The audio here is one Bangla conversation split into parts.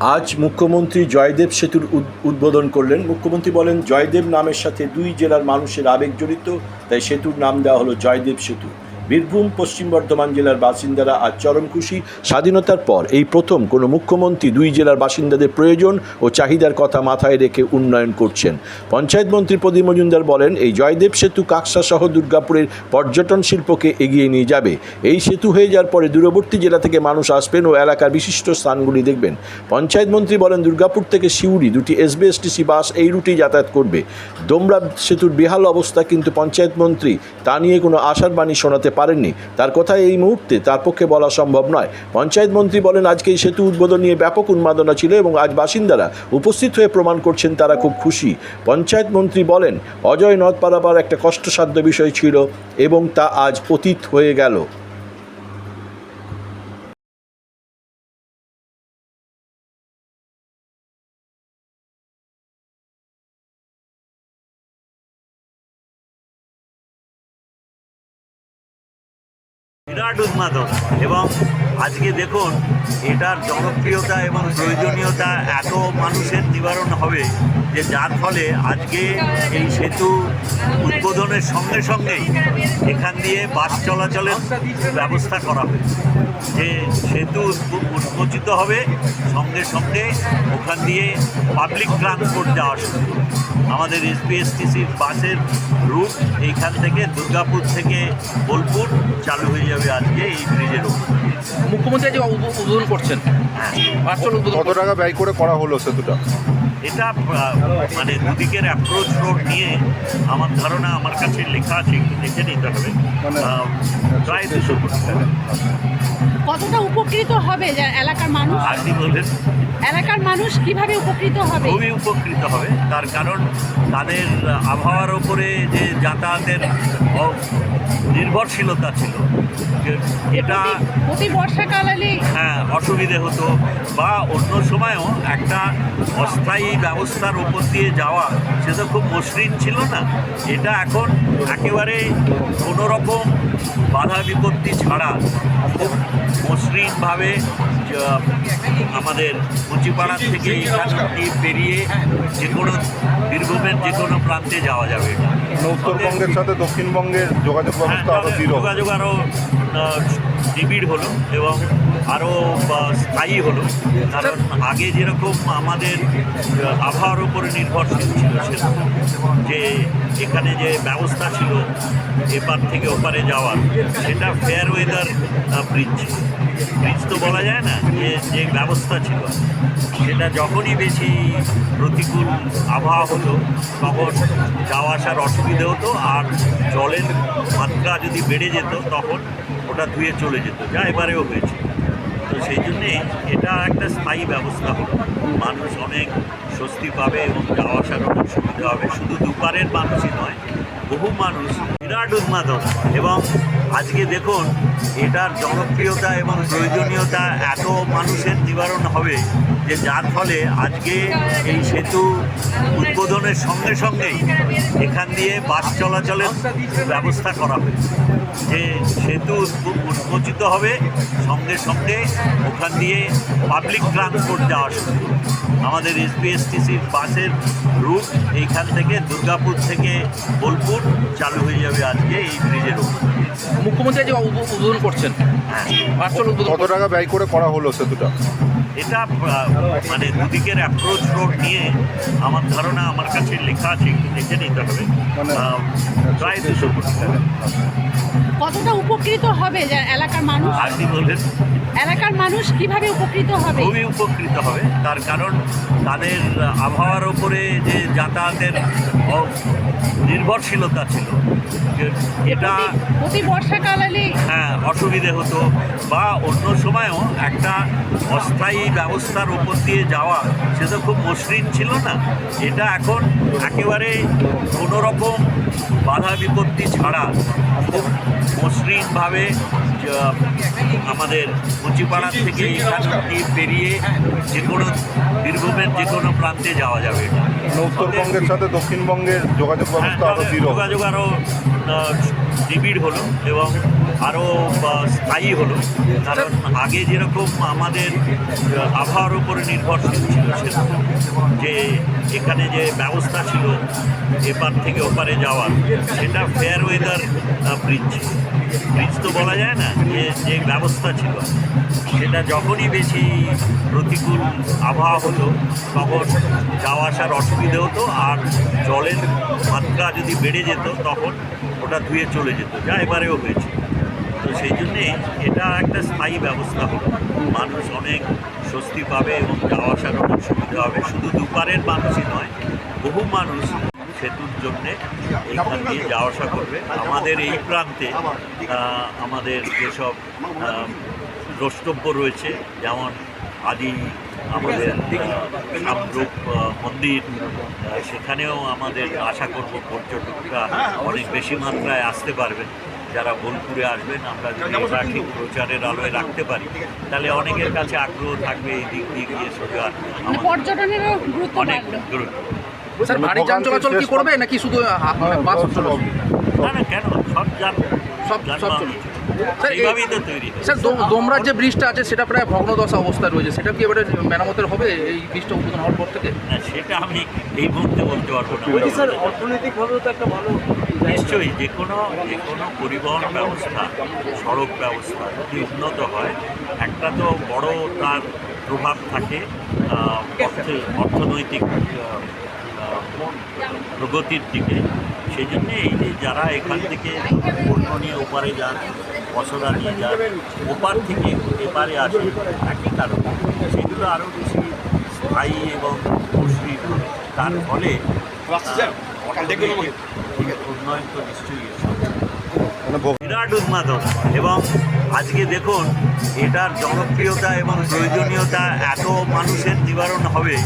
আজ মুখ্যমন্ত্রী জয়দেব সেতুর উদ- উদ্বোধন করলেন। মুখ্যমন্ত্রী বলেন, জয়দেব নামের সাথে দুই জেলার মানুষের আবেগ জড়িত, তাই সেতুর নাম দেওয়া হলো জয়দেব সেতু। বীরভূম, পশ্চিম বর্ধমান জেলার বাসিন্দারা আজ চরম খুশি। স্বাধীনতার পর এই প্রথম কোনো মুখ্যমন্ত্রী দুই জেলার বাসিন্দাদের প্রয়োজন ও চাহিদার কথা মাথায় রেখে উন্নয়ন করছেন। পঞ্চায়েত মন্ত্রী প্রদীপ মজুমদার বলেন, এই জয়দেব সেতু কাকসা সহ দুর্গাপুরের পর্যটন শিল্পকে এগিয়ে নিয়ে যাবে। এই সেতু হয়ে যাওয়ার পরে দূরবর্তী জেলা থেকে মানুষ আসবেন ও এলাকার বিশিষ্ট স্থানগুলি দেখবেন। পঞ্চায়েত মন্ত্রী বলেন, দুর্গাপুর থেকে সিউড়ি দুটি এসবিএসটিসি বাস এই রুটেই যাতায়াত করবে। দোমরা সেতুর বেহাল অবস্থা কিন্তু পঞ্চায়েত মন্ত্রী তা নিয়ে কোনো আশার বাণী শোনাতে পারেননি। তার কথা এই মুহূর্তে তার পক্ষে বলা সম্ভব নয়। পঞ্চায়েত মন্ত্রী বলেন, আজকে এই সেতু উদ্বোধন নিয়ে ব্যাপক উন্মাদনা ছিল এবং আজ বাসিন্দারা উপস্থিত হয়ে প্রমাণ করছেন তারা খুব খুশি। পঞ্চায়েত মন্ত্রী বলেন, অজয় নদ পারাবার একটা কষ্টসাধ্য বিষয় ছিল এবং তা আজ অতীত হয়ে গেল। বিরাট উন্মাদন এবং আজকে দেখুন, এটার জনপ্রিয়তা এবং প্রয়োজনীয়তা এত মানুষের নিবারণ হবে যে যার ফলে আজকে এই সেতু উদ্বোধনের সঙ্গে সঙ্গেই এখান দিয়ে বাস চলাচলের ব্যবস্থা করা হয়েছে যে সেতু উন্মোচিত হবে, সঙ্গে সঙ্গে ওখান দিয়ে পাবলিক ট্রান্সপোর্ট যাওয়া শুরু হবে। আমাদের এসপিএসটিসির বাসের রুট এইখান থেকে দুর্গাপুর থেকে বোলপুর চালু হয়ে যাবে আজকে এই ব্রিজের মুখ্যমন্ত্রী আজকে উদ্বো- উদ্বোধন করছেন। হ্যাঁ। কত টাকা ব্যয় করে করা হলো সেতুটা? এটা মানে দুদিকের অ্যাপ্রোচ রোড নিয়ে আমার ধারণা আমার কাছে লেখা আছে একটু দেখে নিতে হবে। মানে- প্রায় দুশো কোটি টাকা কতটা উপকৃত হবে এলাকার মানুষ? আপনি বললেন এলাকার মানুষ কীভাবে উপকৃত হবে? খুবই উপকৃত হবে তার কারণ তাদের আবহাওয়ার ওপরে যে যাতায়াতের নির্ভরশীলতা ছিল যে এটা প্রতি- প্রতি বর্ষাকালে হ্যাঁ অসুবিধে হতো বা অন্য সময়ও একটা অস্থায়ী ব্যবস্থার উপর দিয়ে যাওয়া সে তো খুব মসৃণ ছিল না। এটা এখন একেবারে কোনো রকম বাধা বিপত্তি ছাড়া খুব মসৃণভাবে আমাদের মুচিপাড়া থেকে অব্দি পেরিয়ে যে কোনো বীরভূমের যে কোনো প্রান্তে যাওয়া যাবে। এটা উত্তরবঙ্গের সাথে দক্ষিণবঙ্গের যোগাযোগ হ্যাঁ, ব্যবস্থা আরও যোগাযোগ আরও নিবিড় হলো এবং আরও স্থায়ী হলো। কারণ আগে যেরকম আমাদের আবহাওয়ার উপরে নির্ভরশীল ছিল সেরকম যে এখানে যে ব্যবস্থা ছিল, এপার থেকে ওপারে যাওয়ার, সেটা ফেয়ার ওয়েদার ব্রিজ তো বলা যায় না যে যে ব্যবস্থা ছিল। সেটা যখনই বেশি প্রতিকূল আবহাওয়া হতো, তখন যাওয়া আসার অসুবিধে হতো, আর জলের মাত্রা যদি বেড়ে যেত, তখন ওটা ধুয়ে চলে যেত। যা এবারেও হয়েছে। তো সেই জন্যে এটা একটা স্থায়ী ব্যবস্থা হলো। মানুষ অনেক স্বস্তি পাবে এবং যাওয়া আসার অনেক সুবিধা হবে। শুধু দুপারের মানুষই নয়, বহু মানুষ বিরাট উন্মাদন এবং আজকে দেখুন, এটার জনপ্রিয়তা এবং প্রয়োজনীয়তা এত মানুষের নিবারণ হবে যে যার ফলে আজকে এই সেতু উদ্বোধনের সঙ্গে সঙ্গেই এখান দিয়ে বাস চলাচলের ব্যবস্থা করা হয়েছে যে সেতু উন্মোচিত হবে, সঙ্গে সঙ্গে ওখান দিয়ে পাবলিক ট্রান্সপোর্ট যাওয়া শুরু আমাদের এসবিএসটিসির বাসের রুট এইখান থেকে দুর্গাপুর থেকে বোলপুর চালু হয়ে যাবে আজকে এই ব্রিজের উপর। মুখ্যমন্ত্রী যে উদ্বোধন করছেন হ্যাঁ। কত টাকা ব্যয় করে করা হলো সেতুটা এটা মানে দুদিকের অ্যাপ্রোচ রোড নিয়ে আমার ধারণা আমার কাছে লেখা আছে একটু দেখে নিতে হবে। মানে- প্রায় দুশো কোটি টাকা কতটা উপকৃত হবে যে এলাকার মানুষ? আপনি বললেন এলাকার মানুষ কীভাবে উপকৃত হবে? খুবই উপকৃত হবে তার কারণ তাদের আবহাওয়ার ওপরে যে যাতায়াতের নির্ভরশীলতা ছিল এটা প্রতি- প্রতি বর্ষাকালে হ্যাঁ অসুবিধে হতো বা অন্য সময়ও একটা অস্থায়ী ব্যবস্থার উপর দিয়ে যাওয়া সে তো খুব মসৃণ ছিল না। এটা এখন একেবারে কোনো রকম বাধা বিপত্তি ছাড়া খুব মসৃণভাবে আমাদের মুচিপাড়া থেকে এখান অব্দি পেরিয়ে যে কোনো বীরভূমের যে কোনো প্রান্তে যাওয়া যাবে। এটা উত্তরবঙ্গের সাথে দক্ষিণবঙ্গের যোগাযোগ হ্যাঁ, ব্যবস্থা আরও তাহলে দৃঢ়। যোগাযোগ আরও নিবিড় হলো এবং আরও স্থায়ী হলো। কারণ আগে যেরকম আমাদের আবহাওয়ার উপরে নির্ভরশীল ছিল সেরকম যে এখানে যে ব্যবস্থা ছিল, এপার থেকে ওপারে যাওয়ার, সেটা ফেয়ার ওয়েদার ব্রিজ ব্রিজ তো বলা যায় না, যে যে ব্যবস্থা ছিল। সেটা যখনই বেশি প্রতিকূল আবহাওয়া হতো, তখন যাওয়া আসার অসুবিধে হতো, আর জলের মাত্রা যদি বেড়ে যেত, তখন ওটা ধুয়ে চলে যেত। যা এবারেও হয়েছে। তো সেই জন্যে এটা একটা স্থায়ী ব্যবস্থা হলো। মানুষ অনেক স্বস্তি পাবে এবং যাওয়া আসার অনেক সুবিধা হবে। শুধু দুপারের মানুষই নয়, বহু মানুষ সেতুর জন্যে এইখান দিয়ে যাওয়া আসা করবে। আমাদের এই প্রান্তে আমাদের যেসব দ্রষ্টব্য রয়েছে, যেমন আদি আমাদের সামরূপ মন্দির সেখানেও আমাদের আশা করব পর্যটকরা অনেক বেশি মাত্রায় আসতে পারবেন। যারা বোলপুরে আসবেন আমরা যদি এটা ঠিক প্রচারের আলোয় রাখতে পারি তাহলে অনেকের কাছে আগ্রহ থাকবে এই দিক দিয়ে গিয়ে সোজা মানে পর্যটনেরও গুরুত্ব অনেক গুরুত্ব স্যার ভারী যান চলাচল কি করবে নাকি শুধু আ- বাস চলাচল? না না কেন? সব যান সব-। স্যার, এইভাবেই তো তৈরি স্যার দো- দোমরার যে ব্রিজটা আছে সেটা প্রায় ভগ্নদশা অবস্থায় রয়েছে। সেটা কি এবারে মেরামতের হবে এই ব্রিজটা উদ্বোধন হওয়ার পর থেকে? সেটা আমি এই মুহূর্তে বলতে পারব না। স্যার অর্থনৈতিকভাবেও তো একটা ভালো নিশ্চয়ই যে কোনো যে কোনো পরিবহন ব্যবস্থা সড়ক ব্যবস্থা যদি উন্নত হয় একটা তো বড় তার প্রভাব থাকে অর্থনৈতিক প্রগতির দিকে। সেই জন্যে এই যে যারা এখান থেকে পণ্য নিয়ে ওপারে যান বসরা নিয়ে যান ওপার থেকে এপারে আসে একই কারণ। সেগুলো আরও বেশি স্থায়ী এবং মসৃণ হবে। তার ফলে উন্নয়ন তো নিশ্চয়ই মানে বিরাট উন্মাদন এবং আজকে দেখুন, এটার জনপ্রিয়তা এবং প্রয়োজনীয়তা এত মানুষের নিবারণ হবে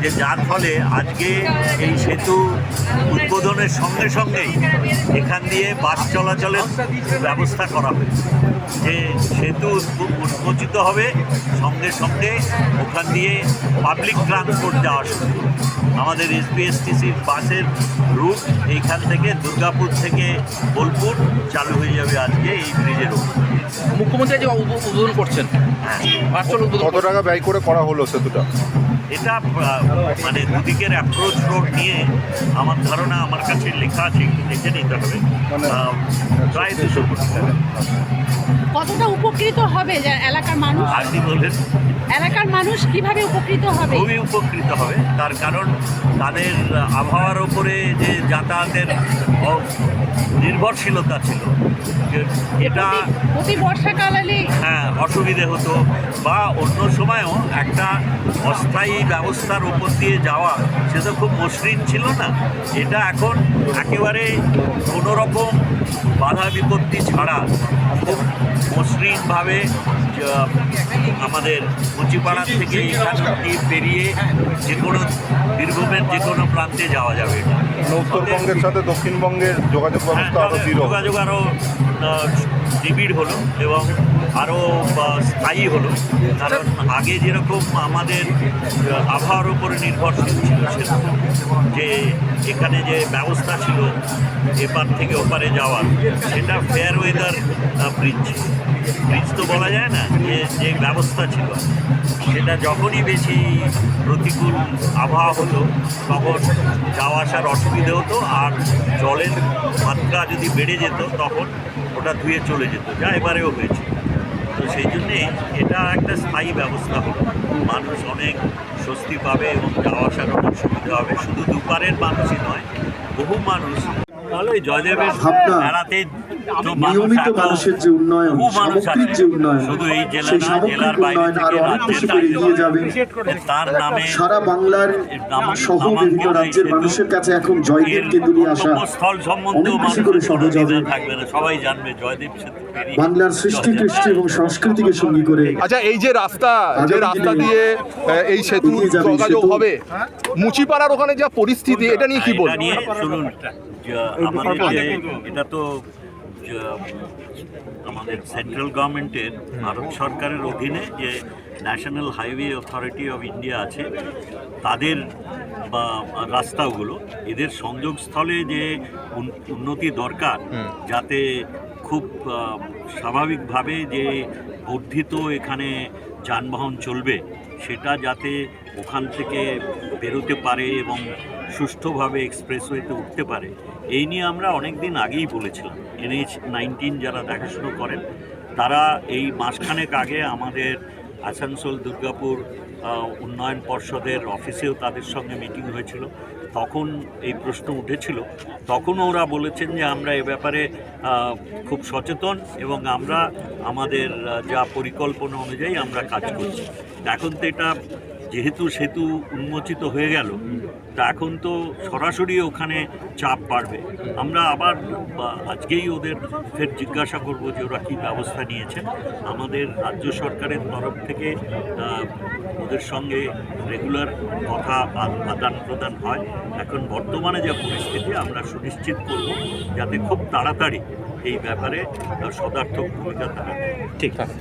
যে যার ফলে আজকে এই সেতু উদ্বোধনের সঙ্গে সঙ্গেই এখান দিয়ে বাস চলাচলের ব্যবস্থা করা হয়েছে যে সেতু উন্মোচিত হবে, সঙ্গে সঙ্গে ওখান দিয়ে পাবলিক ট্রান্সপোর্ট যাওয়া শুরু আমাদের এসবিএসটিসির বাসের রুট এইখান থেকে দুর্গাপুর থেকে বোলপুর চালু হয়ে যাবে আজকে এই ব্রিজের উপর। মুখ্যমন্ত্রী যে উদ্বোধন করছেন। হ্যাঁ। ভার্চুয়াল উদ্বোধন কত টাকা ব্যয় করে করা হলো সেতুটা? এটা মানে দুদিকের অ্যাপ্রোচ রোড নিয়ে আমার ধারণা আমার কাছে লেখা আছে একটু দেখে নিতে হবে। মানে- প্রায় দুশো কোটি টাকা কতটা উপকৃত হবে এলাকার মানুষ? আপনি বললেন এলাকার মানুষ কীভাবে উপকৃত হবে? খুবই উপকৃত হবে। তার কারণ তাদের আবহাওয়ার ওপরে যে যাতায়াতের নির্ভরশীলতা ছিল এটা প্রতি- প্রতি বর্ষাকালে হ্যাঁ অসুবিধে হতো বা অন্য সময়ও একটা অস্থায়ী ব্যবস্থার উপর দিয়ে যাওয়া সে তো খুব মসৃণ ছিল না এটা এখন একেবারে কোনো রকম বাধা বিপত্তি ছাড়া খুব মসৃণভাবে আমাদের মুচিপাড়ার থেকে এখান পেরিয়ে যে কোনো বীরভূমের যে কোনো প্রান্তে যাওয়া যাবে এটা উত্তরবঙ্গের সাথে দক্ষিণবঙ্গের যোগাযোগ হ্যাঁ, ব্যবস্থা আরও তাহলে দৃঢ় হবে। যোগাযোগ আরও নিবিড় হলো এবং আরও স্থায়ী হলো। কারণ আগে যেরকম আমাদের আবহাওয়ার উপরে নির্ভরশীল ছিল সেরকম যে এখানে যে ব্যবস্থা ছিল, এপার থেকে ওপারে যাওয়ার, সেটা ফেয়ার ওয়েদার ব্রিজ ব্রিজ তো বলা যায় না, যে যে ব্যবস্থা ছিল। সেটা যখনই বেশি প্রতিকূল আবহাওয়া হতো, তখন যাওয়া আসার অসুবিধে হতো, আর জলের মাত্রা যদি বেড়ে যেত, তখন ওটা ধুয়ে চলে যেত। যা এবারেও হয়েছে। তো সেই জন্যেই এটা একটা স্থায়ী ব্যবস্থা হলো। মানুষ অনেক স্বস্তি পাবে এবং যাওয়া আসার অনেক সুবিধা হবে। শুধু দুপারের মানুষই নয় বহু মানুষ। ভালোই জয়দেবের বেড়াতে নিয়মিত মানুষের যে উন্নয়ন সামগ্রিক যে উন্নয়ন শুধু এই জেলা সেই সামগ্রিক উন্নয়ন আরও অনেক বেশি করে এগিয়ে যাবে। সারা বাংলার সহ বিভিন্ন রাজ্যের মানুষের কাছে এখন জয়দেবকে এর দূরে আসা। অনেক বেশি করে সহজ হবে জয়দেব বাংলার সৃষ্টি কৃষ্টি এবং সংস্কৃতিকে সঙ্গী করে আচ্ছা এই যে রাস্তা যে রাস্তা দিয়ে এই সেতু যোগাযোগ হবে মুচিপাড়ার ওখানে যা পরিস্থিতি এটা নিয়ে কি নিয়ে শুনুন আমাদের এটা তো আমাদের সেন্ট্রাল গভর্নমেন্টের ভারত সরকারের অধীনে যে national highway authority of India আছে তাদের বা রাস্তাগুলো এদের সংযোগস্থলে যে উন- উন্নতি দরকার যাতে খুব স্বাভাবিকভাবে যে বর্ধিত এখানে যানবাহন চলবে সেটা যাতে ওখান থেকে বেরোতে পারে এবং সুষ্ঠুভাবে এক্সপ্রেসওয়েতে উঠতে পারে, এই নিয়ে আমরা অনেক দিন আগেই বলেছিলাম। এনএইচ নাইনটিন যারা দেখাশুনো করেন, তারা এই মাসখানেক আগে আমাদের আসানসোল, দুর্গাপুর উন্নয়ন পর্ষদের অফিসেও তাদের সঙ্গে মিটিং হয়েছিল। তখন এই প্রশ্ন উঠেছিল। তখনও ওরা বলেছেন যে আমরা এ ব্যাপারে খুব সচেতন এবং আমরা আমাদের যা পরিকল্পনা অনুযায়ী আমরা কাজ করছি। এখন তো এটা যেহেতু সেতু উন্মোচিত হয়ে গেল তা এখন তো সরাসরি ওখানে চাপ বাড়বে। আমরা আবার আজকেই ওদের ফের জিজ্ঞাসা করব যে ওরা কী ব্যবস্থা নিয়েছেন। আমাদের রাজ্য সরকারের তরফ থেকে ওদের সঙ্গে রেগুলার কথা আদান প্রদান হয়। এখন বর্তমানে যা পরিস্থিতি আমরা সুনিশ্চিত করব যাতে খুব তাড়াতাড়ি এই ব্যাপারে সদার্থক ভূমিকা তারা নেয়। ঠিক আছে।